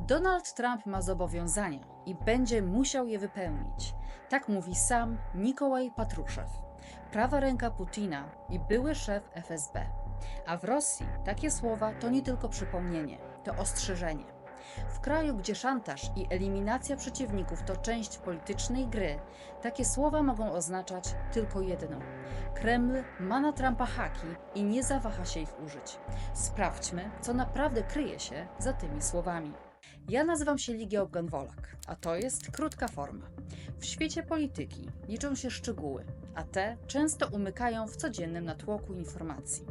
Donald Trump ma zobowiązania i będzie musiał je wypełnić. Tak mówi sam Nikołaj Patruszew, prawa ręka Putina i były szef FSB. A w Rosji takie słowa to nie tylko przypomnienie, to ostrzeżenie. W kraju, gdzie szantaż i eliminacja przeciwników to część politycznej gry, takie słowa mogą oznaczać tylko jedno: Kreml ma na Trumpa haki i nie zawaha się ich użyć. Sprawdźmy, co naprawdę kryje się za tymi słowami. Ja nazywam się Ligia Obganwolak, a to jest krótka forma. W świecie polityki liczą się szczegóły, a te często umykają w codziennym natłoku informacji.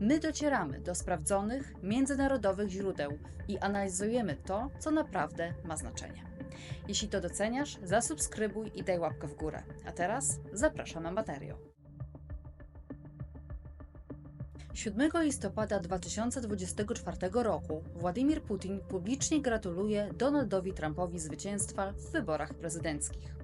My docieramy do sprawdzonych, międzynarodowych źródeł i analizujemy to, co naprawdę ma znaczenie. Jeśli to doceniasz, zasubskrybuj i daj łapkę w górę. A teraz zapraszam na materiał. 7 listopada 2024 roku Władimir Putin publicznie gratuluje Donaldowi Trumpowi zwycięstwa w wyborach prezydenckich.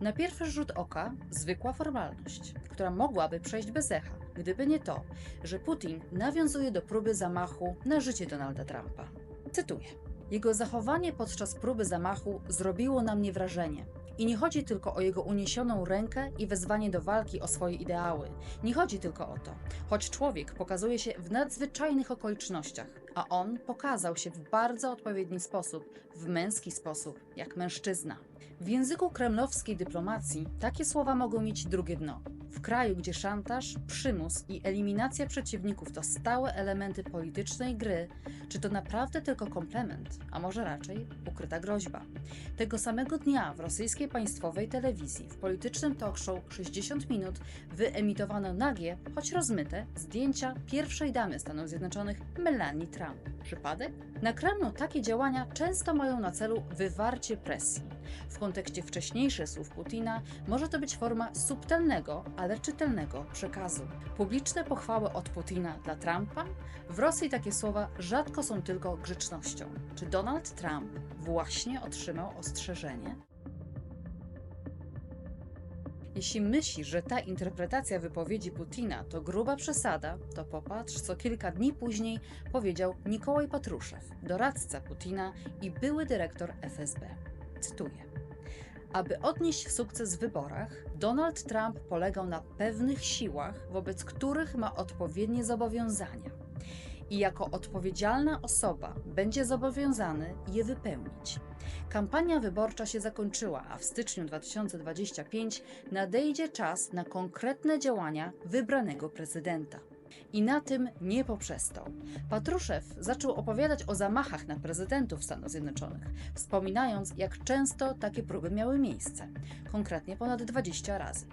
Na pierwszy rzut oka zwykła formalność, która mogłaby przejść bez echa, gdyby nie to, że Putin nawiązuje do próby zamachu na życie Donalda Trumpa. Cytuję: Jego zachowanie podczas próby zamachu zrobiło na mnie wrażenie. I nie chodzi tylko o jego uniesioną rękę i wezwanie do walki o swoje ideały. Nie chodzi tylko o to. Choć człowiek pokazuje się w nadzwyczajnych okolicznościach, a on pokazał się w bardzo odpowiedni sposób, w męski sposób, jak mężczyzna. W języku kremlowskiej dyplomacji takie słowa mogą mieć drugie dno. W kraju, gdzie szantaż, przymus i eliminacja przeciwników to stałe elementy politycznej gry, czy to naprawdę tylko komplement, a może raczej ukryta groźba. Tego samego dnia w rosyjskiej państwowej telewizji w politycznym talk show 60 minut wyemitowano nagie, choć rozmyte, zdjęcia pierwszej damy Stanów Zjednoczonych Melanie Trump. Przypadek? Na Kremlu takie działania często mają na celu wywarcie presji. W kontekście wcześniejszych słów Putina może to być forma subtelnego, ale czytelnego przekazu. Publiczne pochwały od Putina dla Trumpa? W Rosji takie słowa rzadko są tylko grzecznością. Czy Donald Trump właśnie otrzymał ostrzeżenie? Jeśli myślisz, że ta interpretacja wypowiedzi Putina to gruba przesada, to popatrz, co kilka dni później powiedział Nikołaj Patruszew, doradca Putina i były dyrektor FSB. Cytuję. Aby odnieść sukces w wyborach, Donald Trump polegał na pewnych siłach, wobec których ma odpowiednie zobowiązania i jako odpowiedzialna osoba będzie zobowiązany je wypełnić. Kampania wyborcza się zakończyła, a w styczniu 2025 nadejdzie czas na konkretne działania wybranego prezydenta. I na tym nie poprzestał. Patruszew zaczął opowiadać o zamachach na prezydentów Stanów Zjednoczonych, wspominając, jak często takie próby miały miejsce konkretnie ponad 20 razy.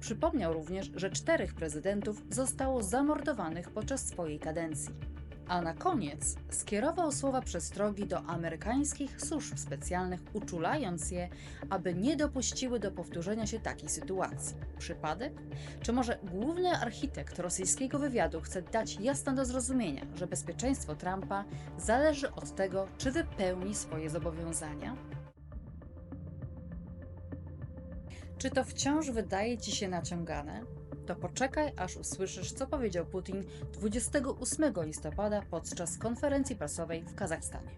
Przypomniał również, że czterech prezydentów zostało zamordowanych podczas swojej kadencji. A na koniec skierował słowa przestrogi do amerykańskich służb specjalnych, uczulając je, aby nie dopuściły do powtórzenia się takiej sytuacji. Przypadek? Czy może główny architekt rosyjskiego wywiadu chce dać jasno do zrozumienia, że bezpieczeństwo Trumpa zależy od tego, czy wypełni swoje zobowiązania? Czy to wciąż wydaje ci się naciągane? To poczekaj, aż usłyszysz, co powiedział Putin 28 listopada podczas konferencji prasowej w Kazachstanie.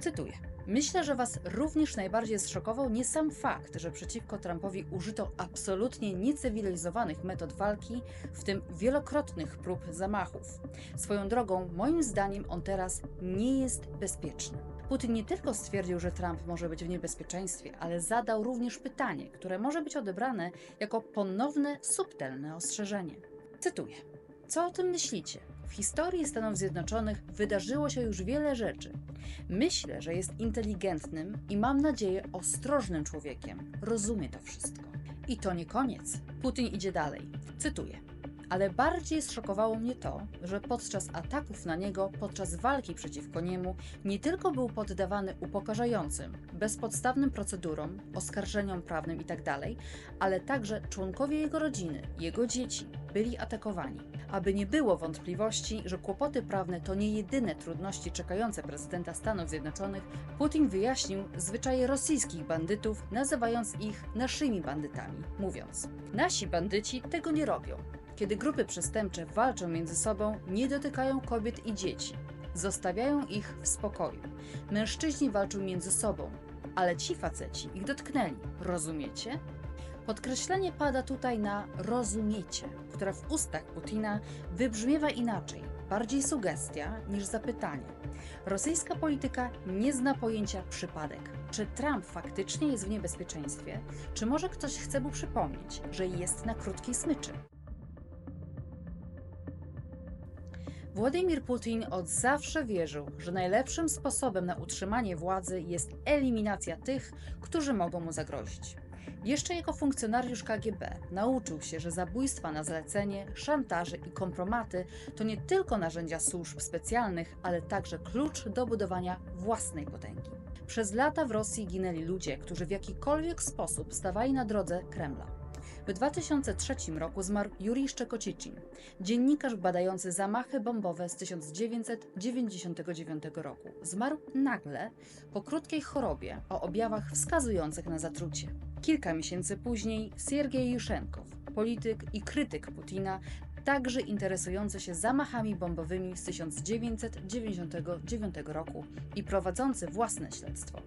Cytuję. Myślę, że Was również najbardziej zszokował nie sam fakt, że przeciwko Trumpowi użyto absolutnie niecywilizowanych metod walki, w tym wielokrotnych prób zamachów. Swoją drogą, moim zdaniem, on teraz nie jest bezpieczny. Putin nie tylko stwierdził, że Trump może być w niebezpieczeństwie, ale zadał również pytanie, które może być odebrane jako ponowne, subtelne ostrzeżenie. Cytuję: Co o tym myślicie? W historii Stanów Zjednoczonych wydarzyło się już wiele rzeczy. Myślę, że jest inteligentnym i mam nadzieję ostrożnym człowiekiem. Rozumie to wszystko. I to nie koniec. Putin idzie dalej. Cytuję ale bardziej zszokowało mnie to, że podczas ataków na niego, podczas walki przeciwko niemu, nie tylko był poddawany upokarzającym, bezpodstawnym procedurom, oskarżeniom prawnym itd., tak ale także członkowie jego rodziny, jego dzieci byli atakowani. Aby nie było wątpliwości, że kłopoty prawne to nie jedyne trudności czekające prezydenta Stanów Zjednoczonych, Putin wyjaśnił zwyczaje rosyjskich bandytów, nazywając ich naszymi bandytami, mówiąc: Nasi bandyci tego nie robią. Kiedy grupy przestępcze walczą między sobą, nie dotykają kobiet i dzieci. zostawiają ich w spokoju. Mężczyźni walczą między sobą, ale ci faceci ich dotknęli. Rozumiecie? Podkreślenie pada tutaj na rozumiecie, które w ustach Putina wybrzmiewa inaczej, bardziej sugestia niż zapytanie. Rosyjska polityka nie zna pojęcia przypadek. Czy Trump faktycznie jest w niebezpieczeństwie, czy może ktoś chce mu przypomnieć, że jest na krótkiej smyczy? Władimir Putin od zawsze wierzył, że najlepszym sposobem na utrzymanie władzy jest eliminacja tych, którzy mogą mu zagrozić. Jeszcze jako funkcjonariusz KGB nauczył się, że zabójstwa na zlecenie, szantaże i kompromaty to nie tylko narzędzia służb specjalnych, ale także klucz do budowania własnej potęgi. Przez lata w Rosji ginęli ludzie, którzy w jakikolwiek sposób stawali na drodze Kremla. W 2003 roku zmarł Jurij Szczekocicin, dziennikarz badający zamachy bombowe z 1999 roku. Zmarł nagle, po krótkiej chorobie o objawach wskazujących na zatrucie. Kilka miesięcy później Siergiej Juszenkow, polityk i krytyk Putina, także interesujący się zamachami bombowymi z 1999 roku i prowadzący własne śledztwo.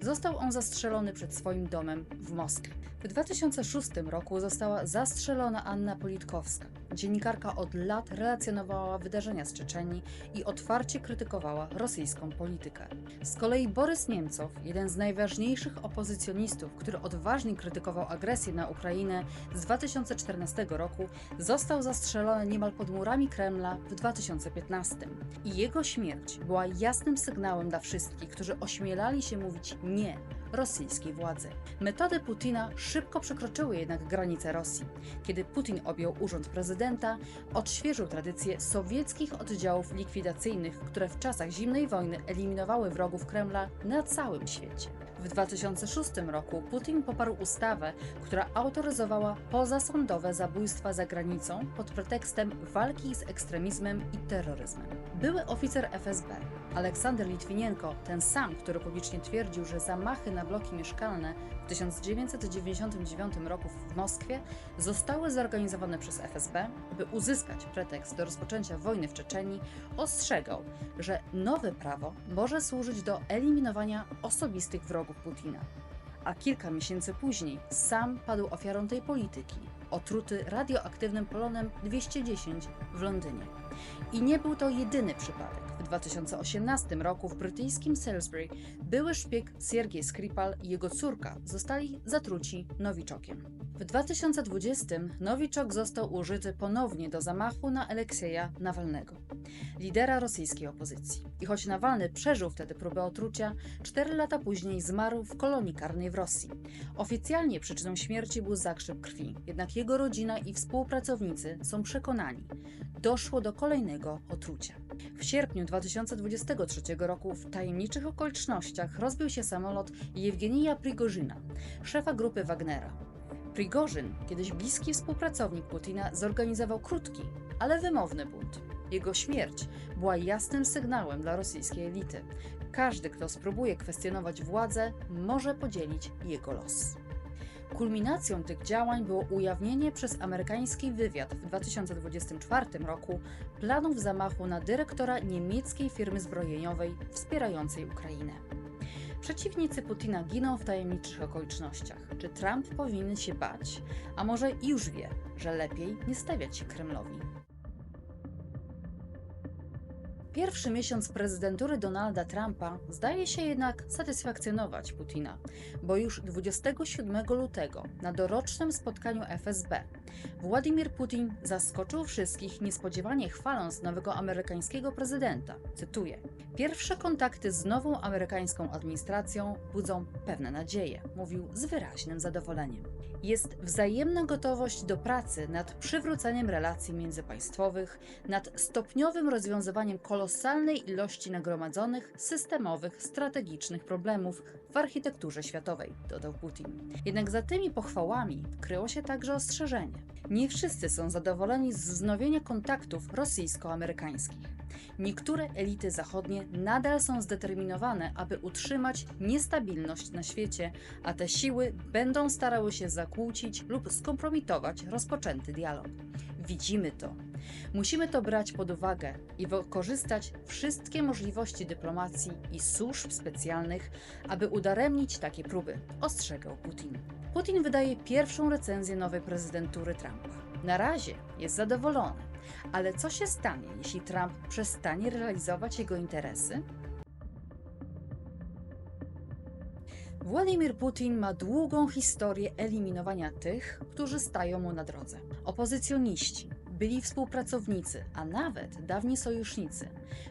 Został on zastrzelony przed swoim domem w Moskwie. W 2006 roku została zastrzelona Anna Politkowska. Dziennikarka od lat relacjonowała wydarzenia z Czeczenii i otwarcie krytykowała rosyjską politykę. Z kolei Borys Niemcow, jeden z najważniejszych opozycjonistów, który odważnie krytykował agresję na Ukrainę z 2014 roku, został zastrzelony niemal pod murami Kremla w 2015. I jego śmierć była jasnym sygnałem dla wszystkich, którzy ośmielali się mówić nie rosyjskiej władzy. Metody Putina szybko przekroczyły jednak granice Rosji. Kiedy Putin objął urząd prezydenta, odświeżył tradycję sowieckich oddziałów likwidacyjnych, które w czasach zimnej wojny eliminowały wrogów Kremla na całym świecie. W 2006 roku Putin poparł ustawę, która autoryzowała pozasądowe zabójstwa za granicą pod pretekstem walki z ekstremizmem i terroryzmem. Były oficer FSB, Aleksander Litwinienko, ten sam, który publicznie twierdził, że zamachy na bloki mieszkalne w 1999 roku w Moskwie zostały zorganizowane przez FSB, by uzyskać pretekst do rozpoczęcia wojny w Czeczenii, ostrzegał, że nowe prawo może służyć do eliminowania osobistych wrogów Putina. A kilka miesięcy później sam padł ofiarą tej polityki, otruty radioaktywnym polonem 210 w Londynie. I nie był to jedyny przypadek. W 2018 roku w brytyjskim Salisbury były szpieg Siergiej Skripal i jego córka zostali zatruci nowiczokiem. W 2020 nowiczok został użyty ponownie do zamachu na Aleksieja Nawalnego, lidera rosyjskiej opozycji. I choć Nawalny przeżył wtedy próbę otrucia, cztery lata później zmarł w kolonii karnej w Rosji. Oficjalnie przyczyną śmierci był zakrzep krwi, jednak jego rodzina i współpracownicy są przekonani, doszło do kolejnego otrucia. W sierpniu 2023 roku w tajemniczych okolicznościach rozbił się samolot Jewgenija Prigorzyna, szefa grupy Wagnera. Prigorzyn, kiedyś bliski współpracownik Putina, zorganizował krótki, ale wymowny bunt. Jego śmierć była jasnym sygnałem dla rosyjskiej elity. Każdy, kto spróbuje kwestionować władzę, może podzielić jego los. Kulminacją tych działań było ujawnienie przez amerykański wywiad w 2024 roku planów zamachu na dyrektora niemieckiej firmy zbrojeniowej wspierającej Ukrainę. Przeciwnicy Putina giną w tajemniczych okolicznościach. Czy Trump powinien się bać, a może już wie, że lepiej nie stawiać się Kremlowi? Pierwszy miesiąc prezydentury Donalda Trumpa zdaje się jednak satysfakcjonować Putina, bo już 27 lutego na dorocznym spotkaniu FSB Władimir Putin zaskoczył wszystkich niespodziewanie chwaląc nowego amerykańskiego prezydenta. Cytuję: Pierwsze kontakty z nową amerykańską administracją budzą pewne nadzieje, mówił z wyraźnym zadowoleniem. Jest wzajemna gotowość do pracy nad przywróceniem relacji międzypaństwowych, nad stopniowym rozwiązywaniem kolosalnej ilości nagromadzonych, systemowych, strategicznych problemów w architekturze światowej, dodał Putin. Jednak za tymi pochwałami kryło się także ostrzeżenie. Nie wszyscy są zadowoleni z wznowienia kontaktów rosyjsko-amerykańskich. Niektóre elity zachodnie nadal są zdeterminowane, aby utrzymać niestabilność na świecie, a te siły będą starały się zakłócić lub skompromitować rozpoczęty dialog. widzimy to. Musimy to brać pod uwagę i wykorzystać wszystkie możliwości dyplomacji i służb specjalnych, aby udaremnić takie próby, ostrzegał Putin. Putin wydaje pierwszą recenzję nowej prezydentury Trumpa. Na razie jest zadowolony, ale co się stanie, jeśli Trump przestanie realizować jego interesy? Władimir Putin ma długą historię eliminowania tych, którzy stają mu na drodze. Opozycjoniści, byli współpracownicy, a nawet dawni sojusznicy.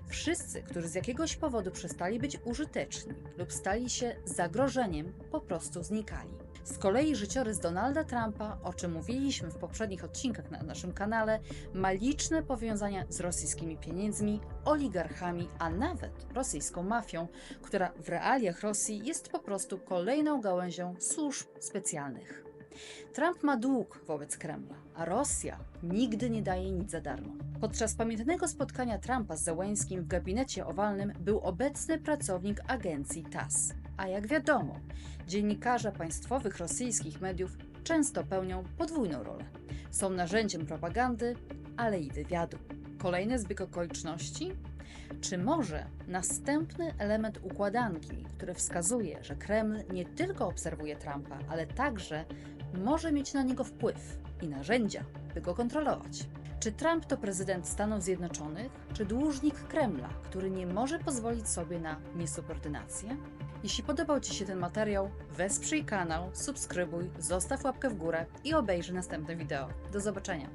Wszyscy, którzy z jakiegoś powodu przestali być użyteczni lub stali się zagrożeniem, po prostu znikali. Z kolei życiorys Donalda Trumpa, o czym mówiliśmy w poprzednich odcinkach na naszym kanale, ma liczne powiązania z rosyjskimi pieniędzmi, oligarchami, a nawet rosyjską mafią, która w realiach Rosji jest po prostu kolejną gałęzią służb specjalnych. Trump ma dług wobec Kremla, a Rosja nigdy nie daje nic za darmo. Podczas pamiętnego spotkania Trumpa z Zełańskim w gabinecie owalnym był obecny pracownik agencji TASS. A jak wiadomo, dziennikarze państwowych rosyjskich mediów często pełnią podwójną rolę. Są narzędziem propagandy, ale i wywiadu. Kolejny zbieg okoliczności? Czy może następny element układanki, który wskazuje, że Kreml nie tylko obserwuje Trumpa, ale także może mieć na niego wpływ i narzędzia, by go kontrolować? Czy Trump to prezydent Stanów Zjednoczonych, czy dłużnik Kremla, który nie może pozwolić sobie na niesubordynację? Jeśli podobał Ci się ten materiał, wesprzyj kanał, subskrybuj, zostaw łapkę w górę i obejrzyj następne wideo. Do zobaczenia!